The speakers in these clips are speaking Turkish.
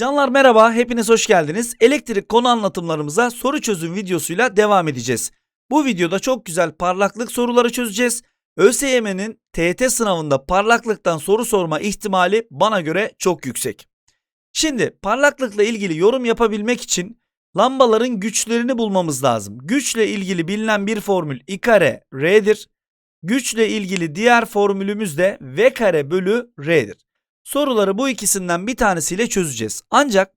Canlar merhaba, hepiniz hoş geldiniz. Elektrik konu anlatımlarımıza soru çözüm videosuyla devam edeceğiz. Bu videoda çok güzel parlaklık soruları çözeceğiz. ÖSYM'nin TET sınavında parlaklıktan soru sorma ihtimali bana göre çok yüksek. Şimdi parlaklıkla ilgili yorum yapabilmek için lambaların güçlerini bulmamız lazım. Güçle ilgili bilinen bir formül I kare R'dir. Güçle ilgili diğer formülümüz de V kare bölü R'dir. Soruları bu ikisinden bir tanesiyle çözeceğiz. Ancak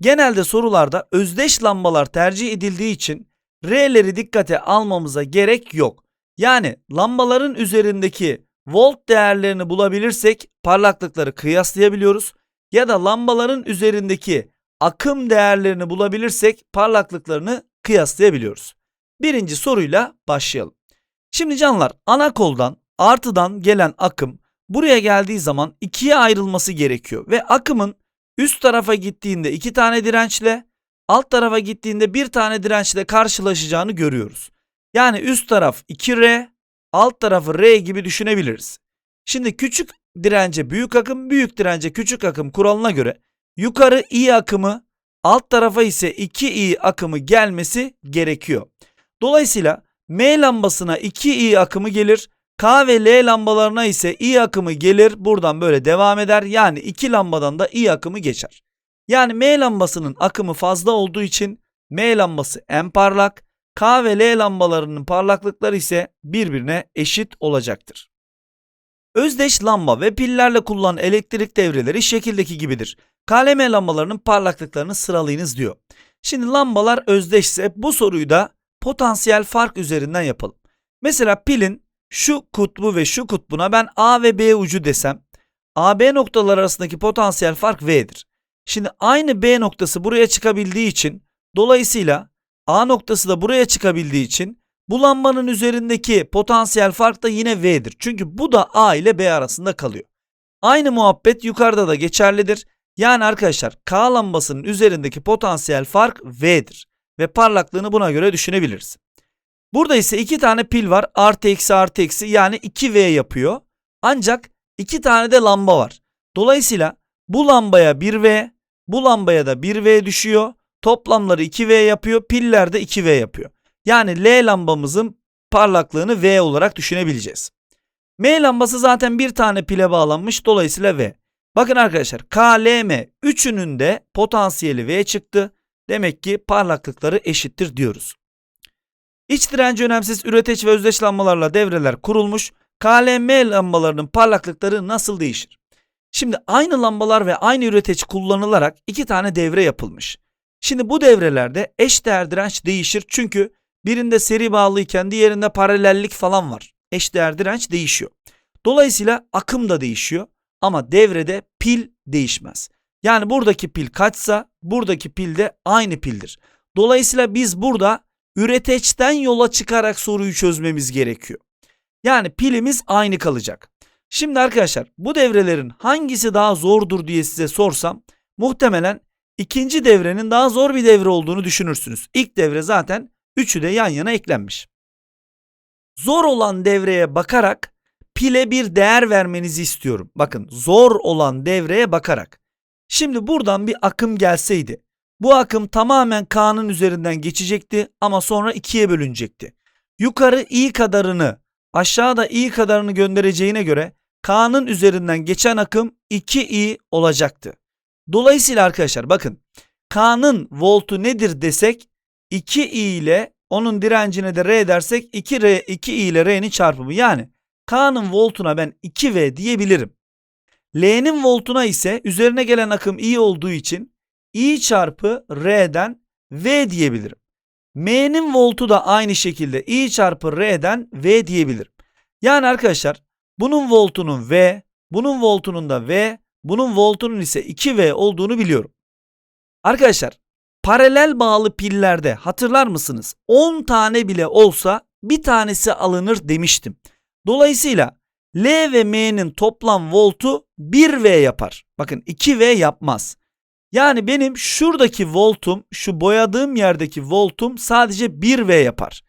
genelde sorularda özdeş lambalar tercih edildiği için R'leri dikkate almamıza gerek yok. Yani lambaların üzerindeki volt değerlerini bulabilirsek parlaklıkları kıyaslayabiliyoruz. Ya da lambaların üzerindeki akım değerlerini bulabilirsek parlaklıklarını kıyaslayabiliyoruz. Birinci soruyla başlayalım. Şimdi canlar ana koldan artıdan gelen akım buraya geldiği zaman ikiye ayrılması gerekiyor ve akımın üst tarafa gittiğinde iki tane dirençle alt tarafa gittiğinde bir tane dirençle karşılaşacağını görüyoruz. Yani üst taraf 2R, alt tarafı R gibi düşünebiliriz. Şimdi küçük dirence büyük akım, büyük dirence küçük akım kuralına göre yukarı I akımı, alt tarafa ise 2I akımı gelmesi gerekiyor. Dolayısıyla M lambasına 2I akımı gelir. K ve L lambalarına ise I akımı gelir. Buradan böyle devam eder. Yani iki lambadan da I akımı geçer. Yani M lambasının akımı fazla olduğu için M lambası en parlak. K ve L lambalarının parlaklıkları ise birbirine eşit olacaktır. Özdeş lamba ve pillerle kullanılan elektrik devreleri şekildeki gibidir. KLM lambalarının parlaklıklarını sıralayınız diyor. Şimdi lambalar özdeşse bu soruyu da potansiyel fark üzerinden yapalım. Mesela pilin şu kutbu ve şu kutbuna ben A ve B ucu desem AB noktalar arasındaki potansiyel fark V'dir. Şimdi aynı B noktası buraya çıkabildiği için dolayısıyla A noktası da buraya çıkabildiği için bu lambanın üzerindeki potansiyel fark da yine V'dir. Çünkü bu da A ile B arasında kalıyor. Aynı muhabbet yukarıda da geçerlidir. Yani arkadaşlar K lambasının üzerindeki potansiyel fark V'dir. Ve parlaklığını buna göre düşünebiliriz. Burada ise iki tane pil var. Artı eksi artı eksi yani 2V yapıyor. Ancak iki tane de lamba var. Dolayısıyla bu lambaya 1V, bu lambaya da 1V düşüyor. Toplamları 2V yapıyor. Piller de 2V yapıyor. Yani L lambamızın parlaklığını V olarak düşünebileceğiz. M lambası zaten bir tane pile bağlanmış. Dolayısıyla V. Bakın arkadaşlar K, L, M üçünün de potansiyeli V çıktı. Demek ki parlaklıkları eşittir diyoruz. İç direnci önemsiz üreteç ve özdeş lambalarla devreler kurulmuş. KLM lambalarının parlaklıkları nasıl değişir? Şimdi aynı lambalar ve aynı üreteç kullanılarak iki tane devre yapılmış. Şimdi bu devrelerde eş değer direnç değişir çünkü birinde seri bağlıyken diğerinde paralellik falan var. Eş değer direnç değişiyor. Dolayısıyla akım da değişiyor ama devrede pil değişmez. Yani buradaki pil kaçsa buradaki pil de aynı pildir. Dolayısıyla biz burada üreteçten yola çıkarak soruyu çözmemiz gerekiyor. Yani pilimiz aynı kalacak. Şimdi arkadaşlar bu devrelerin hangisi daha zordur diye size sorsam muhtemelen ikinci devrenin daha zor bir devre olduğunu düşünürsünüz. İlk devre zaten üçü de yan yana eklenmiş. Zor olan devreye bakarak pile bir değer vermenizi istiyorum. Bakın zor olan devreye bakarak. Şimdi buradan bir akım gelseydi bu akım tamamen K'nın üzerinden geçecekti ama sonra ikiye bölünecekti. Yukarı i kadarını aşağıda i kadarını göndereceğine göre K'nın üzerinden geçen akım 2i olacaktı. Dolayısıyla arkadaşlar bakın K'nın voltu nedir desek 2i ile onun direncine de R dersek 2R 2i ile R'nin çarpımı yani K'nın voltuna ben 2V diyebilirim. L'nin voltuna ise üzerine gelen akım i olduğu için I çarpı R'den V diyebilirim. M'nin voltu da aynı şekilde I çarpı R'den V diyebilirim. Yani arkadaşlar bunun voltunun V, bunun voltunun da V, bunun voltunun ise 2V olduğunu biliyorum. Arkadaşlar paralel bağlı pillerde hatırlar mısınız? 10 tane bile olsa bir tanesi alınır demiştim. Dolayısıyla L ve M'nin toplam voltu 1V yapar. Bakın 2V yapmaz. Yani benim şuradaki voltum, şu boyadığım yerdeki voltum sadece 1V yapar.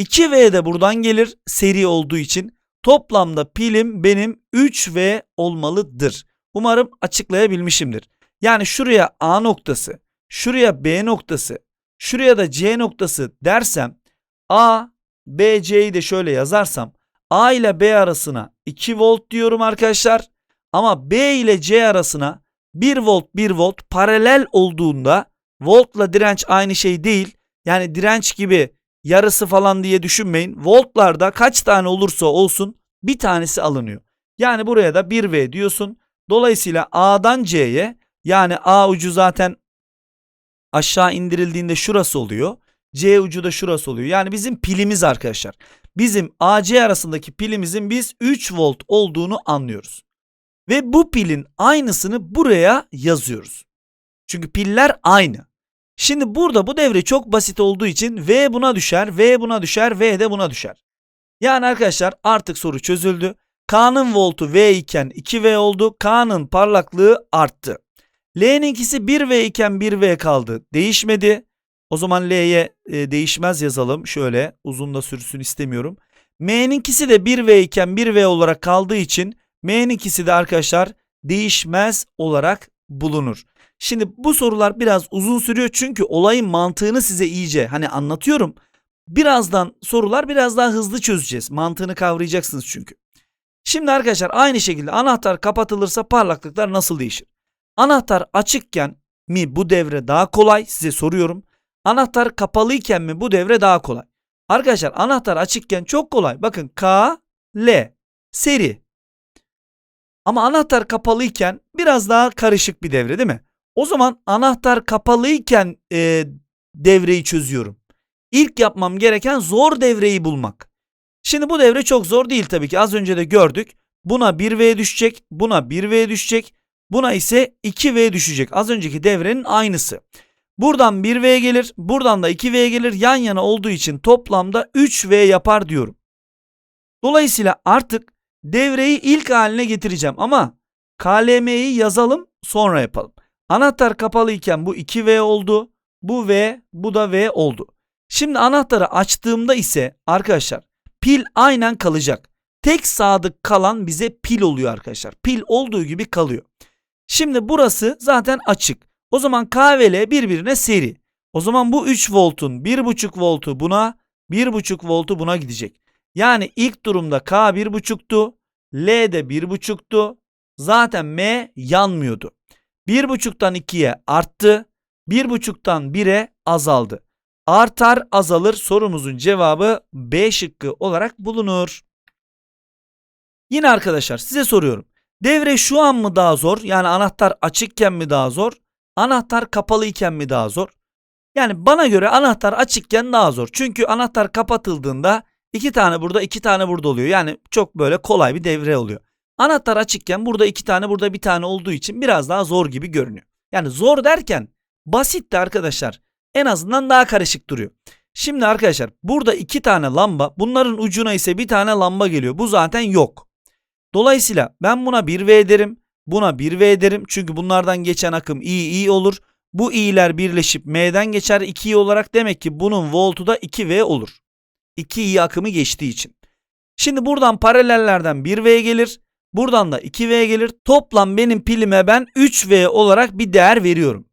2V de buradan gelir seri olduğu için. Toplamda pilim benim 3V olmalıdır. Umarım açıklayabilmişimdir. Yani şuraya A noktası, şuraya B noktası, şuraya da C noktası dersem A, B, C'yi de şöyle yazarsam A ile B arasına 2 volt diyorum arkadaşlar. Ama B ile C arasına 1 volt 1 volt paralel olduğunda voltla direnç aynı şey değil. Yani direnç gibi yarısı falan diye düşünmeyin. Voltlarda kaç tane olursa olsun bir tanesi alınıyor. Yani buraya da 1V diyorsun. Dolayısıyla A'dan C'ye yani A ucu zaten aşağı indirildiğinde şurası oluyor. C ucu da şurası oluyor. Yani bizim pilimiz arkadaşlar. Bizim AC arasındaki pilimizin biz 3 volt olduğunu anlıyoruz. Ve bu pilin aynısını buraya yazıyoruz. Çünkü piller aynı. Şimdi burada bu devre çok basit olduğu için V buna düşer, V buna düşer, V de buna düşer. Yani arkadaşlar artık soru çözüldü. K'nın voltu V iken 2V oldu. K'nın parlaklığı arttı. L'ninkisi 1V iken 1V kaldı. Değişmedi. O zaman L'ye e, değişmez yazalım. Şöyle uzun da sürsün istemiyorum. M'ninkisi de 1V iken 1V olarak kaldığı için M'ninkisi de arkadaşlar değişmez olarak bulunur. Şimdi bu sorular biraz uzun sürüyor çünkü olayın mantığını size iyice hani anlatıyorum. Birazdan sorular biraz daha hızlı çözeceğiz. Mantığını kavrayacaksınız çünkü. Şimdi arkadaşlar aynı şekilde anahtar kapatılırsa parlaklıklar nasıl değişir? Anahtar açıkken mi bu devre daha kolay? Size soruyorum. Anahtar kapalıyken mi bu devre daha kolay? Arkadaşlar anahtar açıkken çok kolay. Bakın K, L seri. Ama anahtar kapalıyken biraz daha karışık bir devre değil mi? O zaman anahtar kapalıyken e, devreyi çözüyorum. İlk yapmam gereken zor devreyi bulmak. Şimdi bu devre çok zor değil tabii ki. Az önce de gördük. Buna 1V düşecek, buna 1V düşecek, buna ise 2V düşecek. Az önceki devrenin aynısı. Buradan 1V gelir, buradan da 2V gelir. Yan yana olduğu için toplamda 3V yapar diyorum. Dolayısıyla artık devreyi ilk haline getireceğim ama KLM'yi yazalım sonra yapalım. Anahtar kapalı iken bu 2V oldu. Bu V, bu da V oldu. Şimdi anahtarı açtığımda ise arkadaşlar pil aynen kalacak. Tek sadık kalan bize pil oluyor arkadaşlar. Pil olduğu gibi kalıyor. Şimdi burası zaten açık. O zaman K ve L birbirine seri. O zaman bu 3 voltun 1,5 voltu buna 1,5 voltu buna gidecek. Yani ilk durumda K 1,5'tu. L de 1,5'tu. Zaten M yanmıyordu. 1,5'tan 2'ye arttı. 1,5'tan 1'e azaldı. Artar azalır sorumuzun cevabı B şıkkı olarak bulunur. Yine arkadaşlar size soruyorum. Devre şu an mı daha zor? Yani anahtar açıkken mi daha zor? Anahtar kapalı iken mi daha zor? Yani bana göre anahtar açıkken daha zor. Çünkü anahtar kapatıldığında iki tane burada iki tane burada oluyor. Yani çok böyle kolay bir devre oluyor. Anahtar açıkken burada iki tane burada bir tane olduğu için biraz daha zor gibi görünüyor. Yani zor derken basit de arkadaşlar en azından daha karışık duruyor. Şimdi arkadaşlar burada iki tane lamba bunların ucuna ise bir tane lamba geliyor. Bu zaten yok. Dolayısıyla ben buna 1V derim. Buna 1V ederim. Çünkü bunlardan geçen akım I I olur. Bu i'ler birleşip M'den geçer 2i olarak demek ki bunun voltu da 2V olur. 2i akımı geçtiği için. Şimdi buradan paralellerden 1V gelir. Buradan da 2V gelir. Toplam benim pilime ben 3V olarak bir değer veriyorum.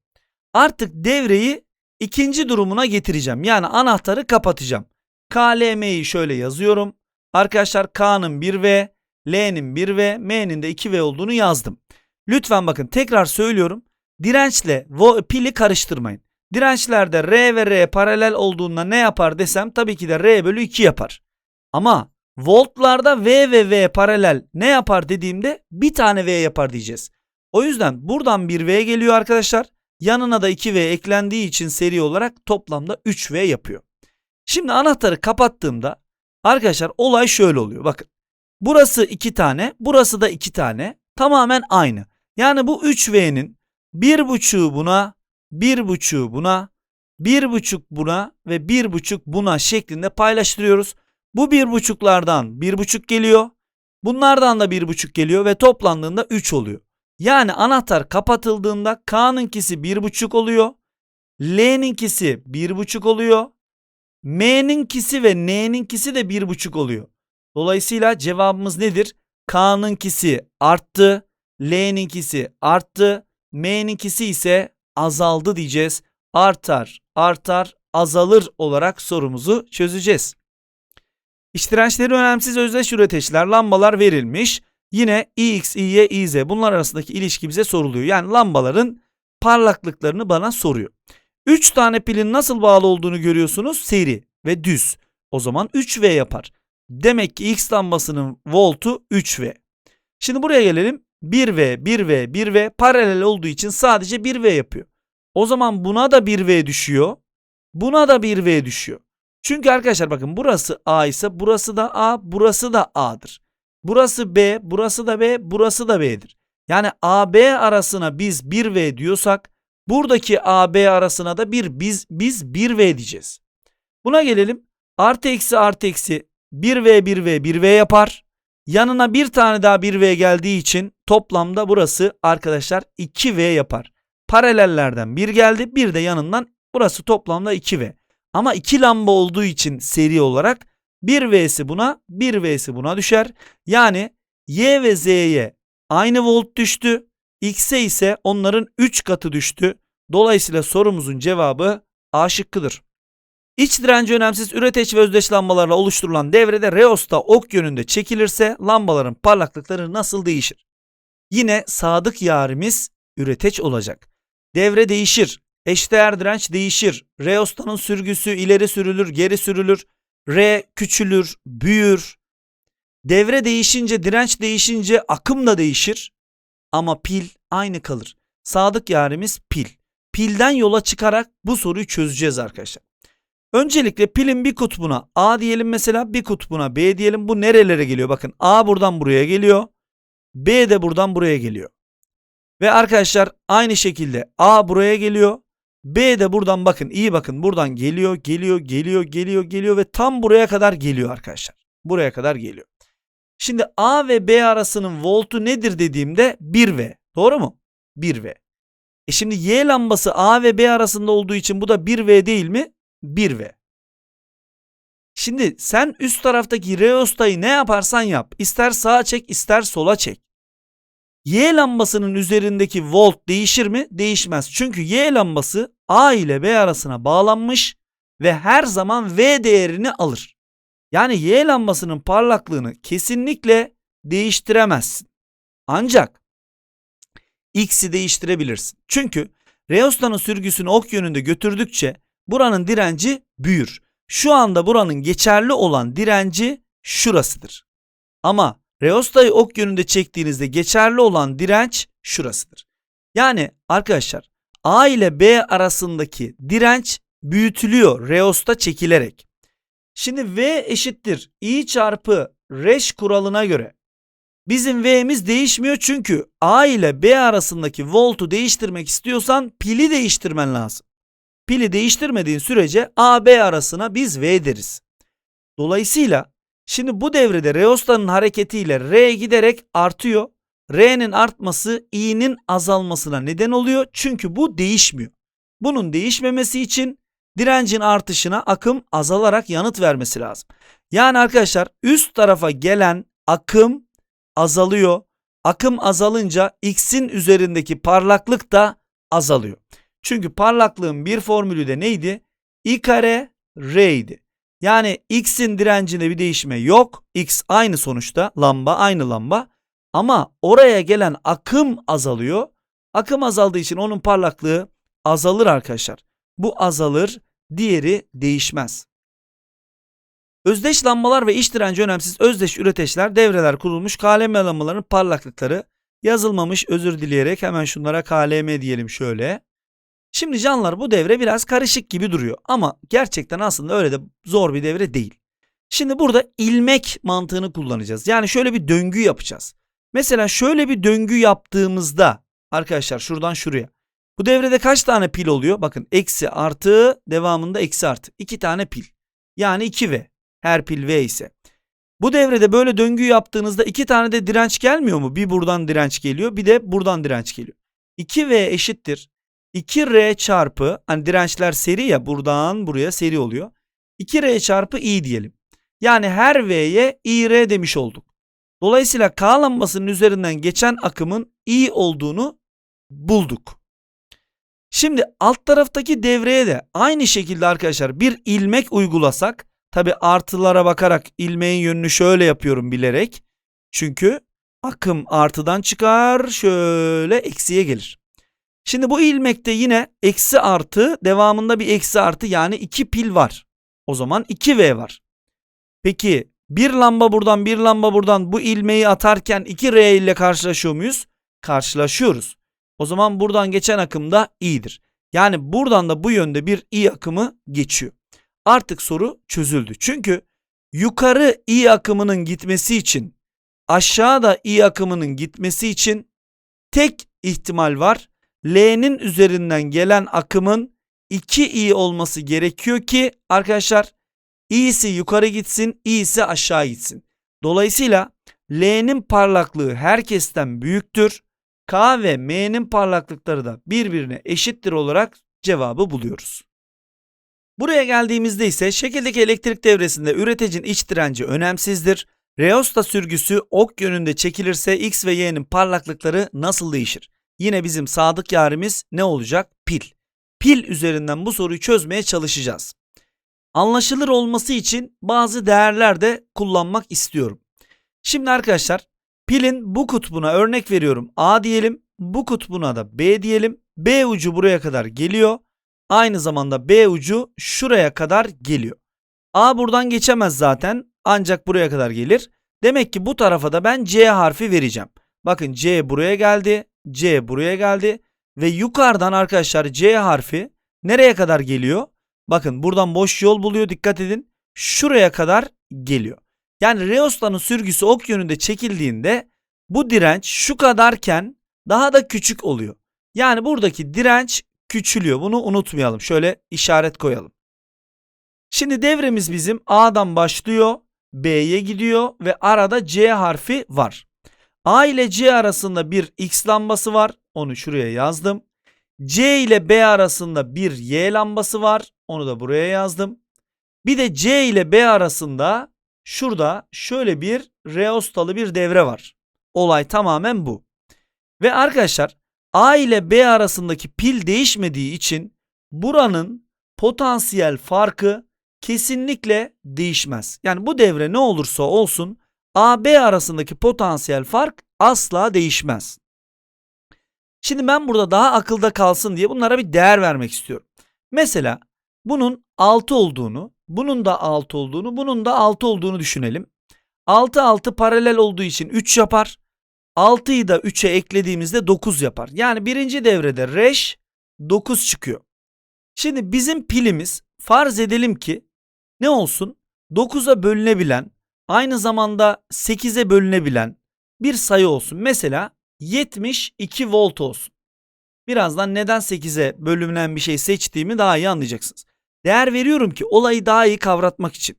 Artık devreyi ikinci durumuna getireceğim. Yani anahtarı kapatacağım. KLM'yi şöyle yazıyorum. Arkadaşlar K'nın 1V, L'nin 1V, M'nin de 2V olduğunu yazdım. Lütfen bakın tekrar söylüyorum. Dirençle pili karıştırmayın. Dirençlerde R ve R paralel olduğunda ne yapar desem tabii ki de R bölü 2 yapar. Ama voltlarda V ve V paralel ne yapar dediğimde bir tane V yapar diyeceğiz. O yüzden buradan bir V geliyor arkadaşlar. Yanına da 2V eklendiği için seri olarak toplamda 3V yapıyor. Şimdi anahtarı kapattığımda arkadaşlar olay şöyle oluyor. Bakın burası 2 tane burası da 2 tane tamamen aynı. Yani bu 3V'nin 1.5'u buna 1.5'u buna 1.5 buna ve 1.5 buna şeklinde paylaştırıyoruz. Bu 1.5'lardan 1.5 geliyor. Bunlardan da 1.5 geliyor ve toplandığında 3 oluyor. Yani anahtar kapatıldığında K'nınkisi 1.5 oluyor. L'ninkisi 1.5 oluyor. M'ninkisi ve N'ninkisi de 1.5 oluyor. Dolayısıyla cevabımız nedir? K'nınkisi arttı. L'ninkisi arttı. M'ninkisi ise azaldı diyeceğiz. Artar, artar, azalır olarak sorumuzu çözeceğiz. İç dirençleri önemsiz özdeş üreteçler, lambalar verilmiş. Yine Ix, İY, İZ bunlar arasındaki ilişki bize soruluyor. Yani lambaların parlaklıklarını bana soruyor. 3 tane pilin nasıl bağlı olduğunu görüyorsunuz. Seri ve düz. O zaman 3V yapar. Demek ki X lambasının voltu 3V. Şimdi buraya gelelim. 1V, 1V, 1V paralel olduğu için sadece 1V yapıyor. O zaman buna da 1V düşüyor. Buna da 1V düşüyor. Çünkü arkadaşlar bakın burası A ise burası da A, burası da A'dır. Burası B, burası da B, burası da B'dir. Yani AB arasına biz 1V diyorsak buradaki AB arasına da bir biz biz 1V diyeceğiz. Buna gelelim. Artı eksi artı eksi 1V 1V 1V yapar. Yanına bir tane daha 1V geldiği için toplamda burası arkadaşlar 2V yapar. Paralellerden bir geldi bir de yanından burası toplamda 2V. Ama iki lamba olduğu için seri olarak 1V'si buna 1V'si buna düşer. Yani Y ve Z'ye aynı volt düştü. X'e ise onların 3 katı düştü. Dolayısıyla sorumuzun cevabı A şıkkıdır. İç direnci önemsiz üreteç ve özdeş lambalarla oluşturulan devrede reosta ok yönünde çekilirse lambaların parlaklıkları nasıl değişir? Yine sadık yarimiz üreteç olacak. Devre değişir. Eşdeğer direnç değişir. Reostanın sürgüsü ileri sürülür, geri sürülür. R küçülür, büyür. Devre değişince, direnç değişince akım da değişir. Ama pil aynı kalır. Sadık yarimiz pil. Pilden yola çıkarak bu soruyu çözeceğiz arkadaşlar. Öncelikle pilin bir kutbuna A diyelim mesela bir kutbuna B diyelim. Bu nerelere geliyor? Bakın A buradan buraya geliyor. B de buradan buraya geliyor. Ve arkadaşlar aynı şekilde A buraya geliyor. B de buradan bakın iyi bakın buradan geliyor geliyor geliyor geliyor geliyor ve tam buraya kadar geliyor arkadaşlar. Buraya kadar geliyor. Şimdi A ve B arasının voltu nedir dediğimde 1V. Doğru mu? 1V. E şimdi Y lambası A ve B arasında olduğu için bu da 1V değil mi? 1V. Şimdi sen üst taraftaki reostayı ne yaparsan yap. İster sağa çek ister sola çek. Y lambasının üzerindeki volt değişir mi? Değişmez. Çünkü Y lambası A ile B arasına bağlanmış ve her zaman V değerini alır. Yani Y lambasının parlaklığını kesinlikle değiştiremezsin. Ancak X'i değiştirebilirsin. Çünkü Reosta'nın sürgüsünü ok yönünde götürdükçe buranın direnci büyür. Şu anda buranın geçerli olan direnci şurasıdır. Ama Reosta'yı ok yönünde çektiğinizde geçerli olan direnç şurasıdır. Yani arkadaşlar A ile B arasındaki direnç büyütülüyor Reosta çekilerek. Şimdi V eşittir I çarpı Reş kuralına göre bizim V'miz değişmiyor çünkü A ile B arasındaki voltu değiştirmek istiyorsan pili değiştirmen lazım. Pili değiştirmediğin sürece A B arasına biz V deriz. Dolayısıyla şimdi bu devrede reostanın hareketiyle R giderek artıyor. R'nin artması i'nin azalmasına neden oluyor. Çünkü bu değişmiyor. Bunun değişmemesi için direncin artışına akım azalarak yanıt vermesi lazım. Yani arkadaşlar üst tarafa gelen akım azalıyor. Akım azalınca x'in üzerindeki parlaklık da azalıyor. Çünkü parlaklığın bir formülü de neydi? I kare R idi. Yani x'in direncinde bir değişme yok. X aynı sonuçta. Lamba aynı lamba. Ama oraya gelen akım azalıyor. Akım azaldığı için onun parlaklığı azalır arkadaşlar. Bu azalır, diğeri değişmez. Özdeş lambalar ve iç direnci önemsiz özdeş üreteçler devreler kurulmuş KLM lambaların parlaklıkları yazılmamış özür dileyerek hemen şunlara KLM diyelim şöyle. Şimdi canlar bu devre biraz karışık gibi duruyor ama gerçekten aslında öyle de zor bir devre değil. Şimdi burada ilmek mantığını kullanacağız. Yani şöyle bir döngü yapacağız. Mesela şöyle bir döngü yaptığımızda arkadaşlar şuradan şuraya. Bu devrede kaç tane pil oluyor? Bakın eksi artı devamında eksi artı. iki tane pil. Yani 2V. Her pil V ise. Bu devrede böyle döngü yaptığınızda iki tane de direnç gelmiyor mu? Bir buradan direnç geliyor bir de buradan direnç geliyor. 2V eşittir. 2R çarpı hani dirençler seri ya buradan buraya seri oluyor. 2R çarpı I diyelim. Yani her V'ye IR demiş olduk. Dolayısıyla K lambasının üzerinden geçen akımın I olduğunu bulduk. Şimdi alt taraftaki devreye de aynı şekilde arkadaşlar bir ilmek uygulasak tabi artılara bakarak ilmeğin yönünü şöyle yapıyorum bilerek. Çünkü akım artıdan çıkar şöyle eksiye gelir. Şimdi bu ilmekte yine eksi artı devamında bir eksi artı yani 2 pil var. O zaman 2V var. Peki bir lamba buradan bir lamba buradan bu ilmeği atarken 2R ile karşılaşıyor muyuz? Karşılaşıyoruz. O zaman buradan geçen akım da i'dir. Yani buradan da bu yönde bir i akımı geçiyor. Artık soru çözüldü. Çünkü yukarı i akımının gitmesi için aşağıda i akımının gitmesi için tek ihtimal var. L'nin üzerinden gelen akımın 2i olması gerekiyor ki arkadaşlar i'si yukarı gitsin, i'si aşağı gitsin. Dolayısıyla L'nin parlaklığı herkesten büyüktür. K ve M'nin parlaklıkları da birbirine eşittir olarak cevabı buluyoruz. Buraya geldiğimizde ise şekildeki elektrik devresinde üreticinin iç direnci önemsizdir. Reosta sürgüsü ok yönünde çekilirse X ve Y'nin parlaklıkları nasıl değişir? Yine bizim sadık yarimiz ne olacak? Pil. Pil üzerinden bu soruyu çözmeye çalışacağız. Anlaşılır olması için bazı değerler de kullanmak istiyorum. Şimdi arkadaşlar pilin bu kutbuna örnek veriyorum A diyelim. Bu kutbuna da B diyelim. B ucu buraya kadar geliyor. Aynı zamanda B ucu şuraya kadar geliyor. A buradan geçemez zaten ancak buraya kadar gelir. Demek ki bu tarafa da ben C harfi vereceğim. Bakın C buraya geldi. C buraya geldi. Ve yukarıdan arkadaşlar C harfi nereye kadar geliyor? Bakın buradan boş yol buluyor dikkat edin. Şuraya kadar geliyor. Yani Reosta'nın sürgüsü ok yönünde çekildiğinde bu direnç şu kadarken daha da küçük oluyor. Yani buradaki direnç küçülüyor. Bunu unutmayalım. Şöyle işaret koyalım. Şimdi devremiz bizim A'dan başlıyor, B'ye gidiyor ve arada C harfi var. A ile C arasında bir X lambası var. Onu şuraya yazdım. C ile B arasında bir Y lambası var. Onu da buraya yazdım. Bir de C ile B arasında şurada şöyle bir reostalı bir devre var. Olay tamamen bu. Ve arkadaşlar A ile B arasındaki pil değişmediği için buranın potansiyel farkı kesinlikle değişmez. Yani bu devre ne olursa olsun A-B arasındaki potansiyel fark asla değişmez. Şimdi ben burada daha akılda kalsın diye bunlara bir değer vermek istiyorum. Mesela bunun 6 olduğunu, bunun da 6 olduğunu, bunun da 6 olduğunu düşünelim. 6 6 paralel olduğu için 3 yapar. 6'yı da 3'e eklediğimizde 9 yapar. Yani birinci devrede reş 9 çıkıyor. Şimdi bizim pilimiz farz edelim ki ne olsun? 9'a bölünebilen, aynı zamanda 8'e bölünebilen bir sayı olsun. Mesela 72 volt olsun. Birazdan neden 8'e bölünen bir şey seçtiğimi daha iyi anlayacaksınız. Değer veriyorum ki olayı daha iyi kavratmak için.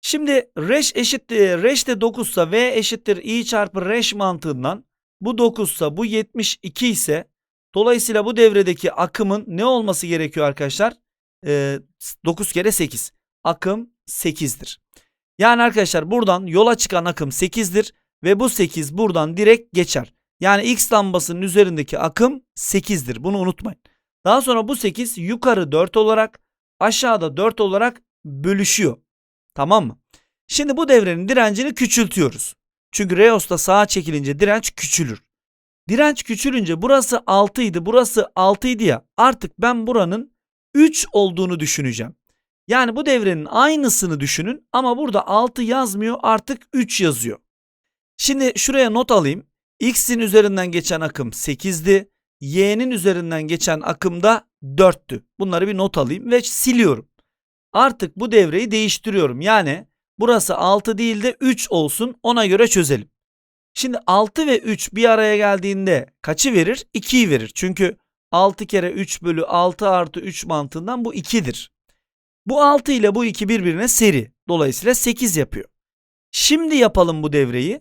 Şimdi reş eşittir, reş de 9 ise v eşittir i çarpı reş mantığından bu 9 ise bu 72 ise dolayısıyla bu devredeki akımın ne olması gerekiyor arkadaşlar? Ee, 9 kere 8. Akım 8'dir. Yani arkadaşlar buradan yola çıkan akım 8'dir ve bu 8 buradan direkt geçer. Yani X lambasının üzerindeki akım 8'dir. Bunu unutmayın. Daha sonra bu 8 yukarı 4 olarak aşağıda 4 olarak bölüşüyor. Tamam mı? Şimdi bu devrenin direncini küçültüyoruz. Çünkü Reos'ta sağa çekilince direnç küçülür. Direnç küçülünce burası 6 idi burası 6 idi ya artık ben buranın 3 olduğunu düşüneceğim. Yani bu devrenin aynısını düşünün ama burada 6 yazmıyor artık 3 yazıyor. Şimdi şuraya not alayım. X'in üzerinden geçen akım 8'di. Y'nin üzerinden geçen akım da 4'tü. Bunları bir not alayım ve siliyorum. Artık bu devreyi değiştiriyorum. Yani burası 6 değil de 3 olsun ona göre çözelim. Şimdi 6 ve 3 bir araya geldiğinde kaçı verir? 2'yi verir. Çünkü 6 kere 3 bölü 6 artı 3 mantığından bu 2'dir. Bu 6 ile bu 2 birbirine seri. Dolayısıyla 8 yapıyor. Şimdi yapalım bu devreyi.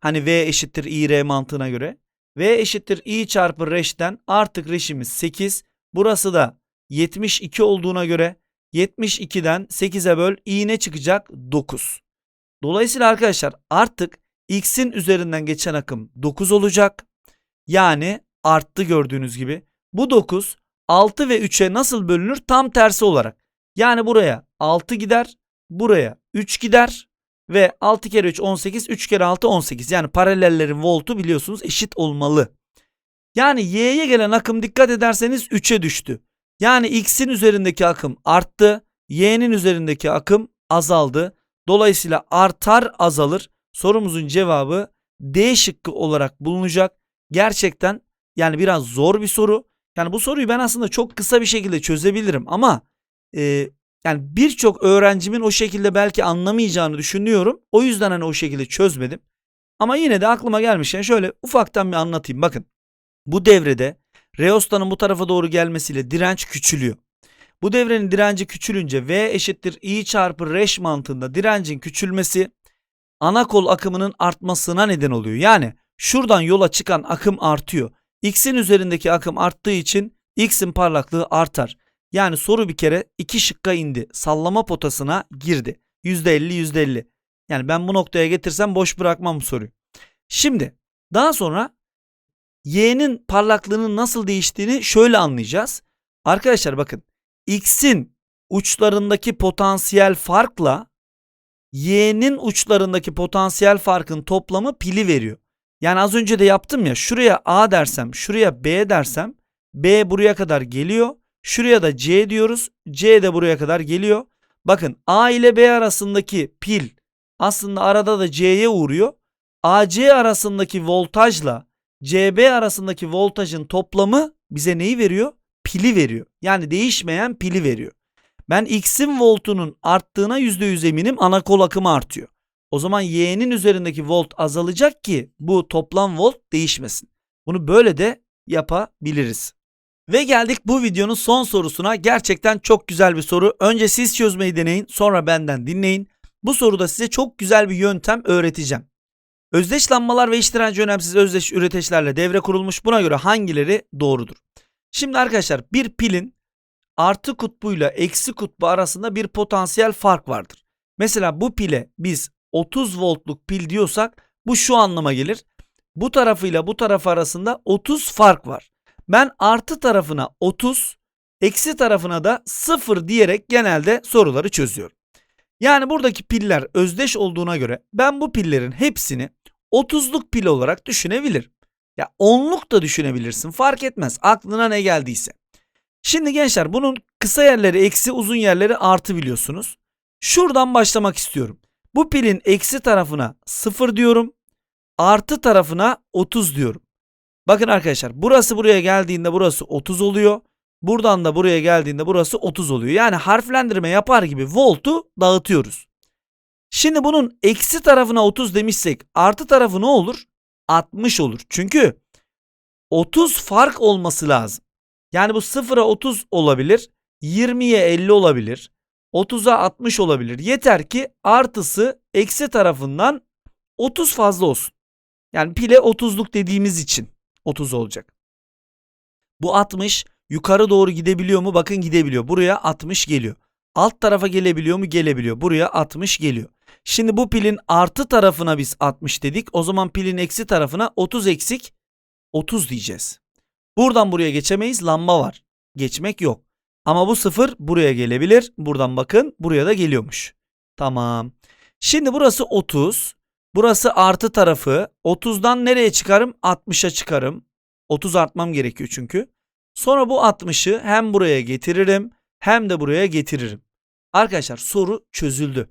Hani V eşittir IR mantığına göre. V eşittir I çarpı reşten artık reşimiz 8. Burası da 72 olduğuna göre 72'den 8'e böl i ne çıkacak? 9. Dolayısıyla arkadaşlar artık x'in üzerinden geçen akım 9 olacak. Yani arttı gördüğünüz gibi. Bu 9 6 ve 3'e nasıl bölünür? Tam tersi olarak. Yani buraya 6 gider, buraya 3 gider ve 6 kere 3 18, 3 kere 6 18. Yani paralellerin voltu biliyorsunuz eşit olmalı. Yani y'ye gelen akım dikkat ederseniz 3'e düştü. Yani x'in üzerindeki akım arttı, y'nin üzerindeki akım azaldı. Dolayısıyla artar azalır. Sorumuzun cevabı D şıkkı olarak bulunacak. Gerçekten yani biraz zor bir soru. Yani bu soruyu ben aslında çok kısa bir şekilde çözebilirim ama e, yani birçok öğrencimin o şekilde belki anlamayacağını düşünüyorum. O yüzden hani o şekilde çözmedim. Ama yine de aklıma gelmişken şöyle ufaktan bir anlatayım. Bakın bu devrede Reosta'nın bu tarafa doğru gelmesiyle direnç küçülüyor. Bu devrenin direnci küçülünce V eşittir I çarpı reş mantığında direncin küçülmesi ana kol akımının artmasına neden oluyor. Yani şuradan yola çıkan akım artıyor. X'in üzerindeki akım arttığı için X'in parlaklığı artar. Yani soru bir kere iki şıkka indi. Sallama potasına girdi. %50 %50. Yani ben bu noktaya getirsem boş bırakmam soruyu. Şimdi daha sonra Y'nin parlaklığının nasıl değiştiğini şöyle anlayacağız. Arkadaşlar bakın X'in uçlarındaki potansiyel farkla Y'nin uçlarındaki potansiyel farkın toplamı pili veriyor. Yani az önce de yaptım ya şuraya A dersem şuraya B dersem B buraya kadar geliyor. Şuraya da C diyoruz. C de buraya kadar geliyor. Bakın A ile B arasındaki pil aslında arada da C'ye uğruyor. AC arasındaki voltajla CB arasındaki voltajın toplamı bize neyi veriyor? Pili veriyor. Yani değişmeyen pili veriyor. Ben X'in voltunun arttığına %100 eminim ana kol akımı artıyor. O zaman Y'nin üzerindeki volt azalacak ki bu toplam volt değişmesin. Bunu böyle de yapabiliriz. Ve geldik bu videonun son sorusuna. Gerçekten çok güzel bir soru. Önce siz çözmeyi deneyin, sonra benden dinleyin. Bu soruda size çok güzel bir yöntem öğreteceğim. Özdeş lambalar ve iş direnci önemsiz özdeş üreteçlerle devre kurulmuş. Buna göre hangileri doğrudur? Şimdi arkadaşlar bir pilin artı kutbuyla eksi kutbu arasında bir potansiyel fark vardır. Mesela bu pile biz 30 voltluk pil diyorsak bu şu anlama gelir. Bu tarafıyla bu taraf arasında 30 fark var. Ben artı tarafına 30, eksi tarafına da 0 diyerek genelde soruları çözüyorum. Yani buradaki piller özdeş olduğuna göre ben bu pillerin hepsini 30'luk pil olarak düşünebilirim. Ya 10'luk da düşünebilirsin fark etmez aklına ne geldiyse. Şimdi gençler bunun kısa yerleri eksi uzun yerleri artı biliyorsunuz. Şuradan başlamak istiyorum. Bu pilin eksi tarafına 0 diyorum. Artı tarafına 30 diyorum. Bakın arkadaşlar burası buraya geldiğinde burası 30 oluyor. Buradan da buraya geldiğinde burası 30 oluyor. Yani harflendirme yapar gibi voltu dağıtıyoruz. Şimdi bunun eksi tarafına 30 demişsek artı tarafı ne olur? 60 olur. Çünkü 30 fark olması lazım. Yani bu 0'a 30 olabilir. 20'ye 50 olabilir. 30'a 60 olabilir. Yeter ki artısı eksi tarafından 30 fazla olsun. Yani pile 30'luk dediğimiz için 30 olacak. Bu 60 yukarı doğru gidebiliyor mu? Bakın gidebiliyor. Buraya 60 geliyor. Alt tarafa gelebiliyor mu? Gelebiliyor. Buraya 60 geliyor. Şimdi bu pilin artı tarafına biz 60 dedik. O zaman pilin eksi tarafına 30 eksik 30 diyeceğiz. Buradan buraya geçemeyiz. Lamba var. Geçmek yok. Ama bu sıfır buraya gelebilir. Buradan bakın buraya da geliyormuş. Tamam. Şimdi burası 30. Burası artı tarafı. 30'dan nereye çıkarım? 60'a çıkarım. 30 artmam gerekiyor çünkü. Sonra bu 60'ı hem buraya getiririm hem de buraya getiririm. Arkadaşlar soru çözüldü.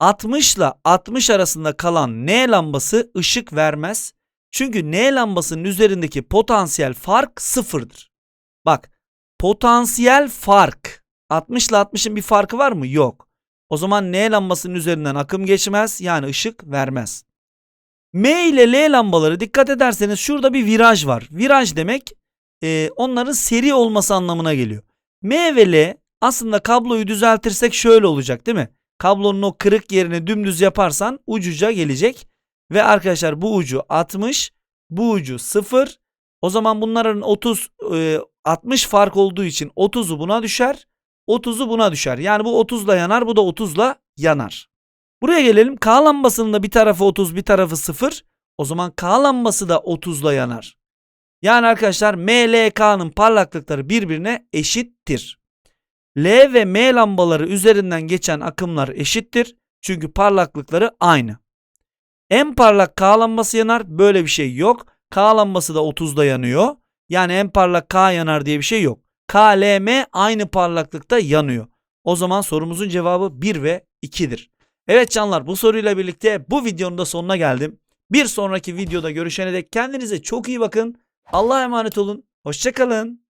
60 ile 60 arasında kalan N lambası ışık vermez. Çünkü N lambasının üzerindeki potansiyel fark sıfırdır. Bak potansiyel fark 60 ile 60'ın bir farkı var mı? Yok. O zaman N lambasının üzerinden akım geçmez yani ışık vermez. M ile L lambaları dikkat ederseniz şurada bir viraj var. Viraj demek e, onların seri olması anlamına geliyor. M ve L aslında kabloyu düzeltirsek şöyle olacak değil mi? Kablonun o kırık yerini dümdüz yaparsan ucuca gelecek. Ve arkadaşlar bu ucu 60, bu ucu 0. O zaman bunların 30 e, 60 fark olduğu için 30'u buna düşer. 30'u buna düşer. Yani bu 30'la yanar, bu da 30'la yanar. Buraya gelelim. K lambasının da bir tarafı 30, bir tarafı 0. O zaman K lambası da 30'la yanar. Yani arkadaşlar M, L, K'nın parlaklıkları birbirine eşittir. L ve M lambaları üzerinden geçen akımlar eşittir. Çünkü parlaklıkları aynı. En parlak K lambası yanar. Böyle bir şey yok. K lambası da 30'da yanıyor. Yani en parlak K yanar diye bir şey yok. K, L, M aynı parlaklıkta yanıyor. O zaman sorumuzun cevabı 1 ve 2'dir. Evet canlar bu soruyla birlikte bu videonun da sonuna geldim. Bir sonraki videoda görüşene dek kendinize çok iyi bakın. Allah'a emanet olun. Hoşçakalın.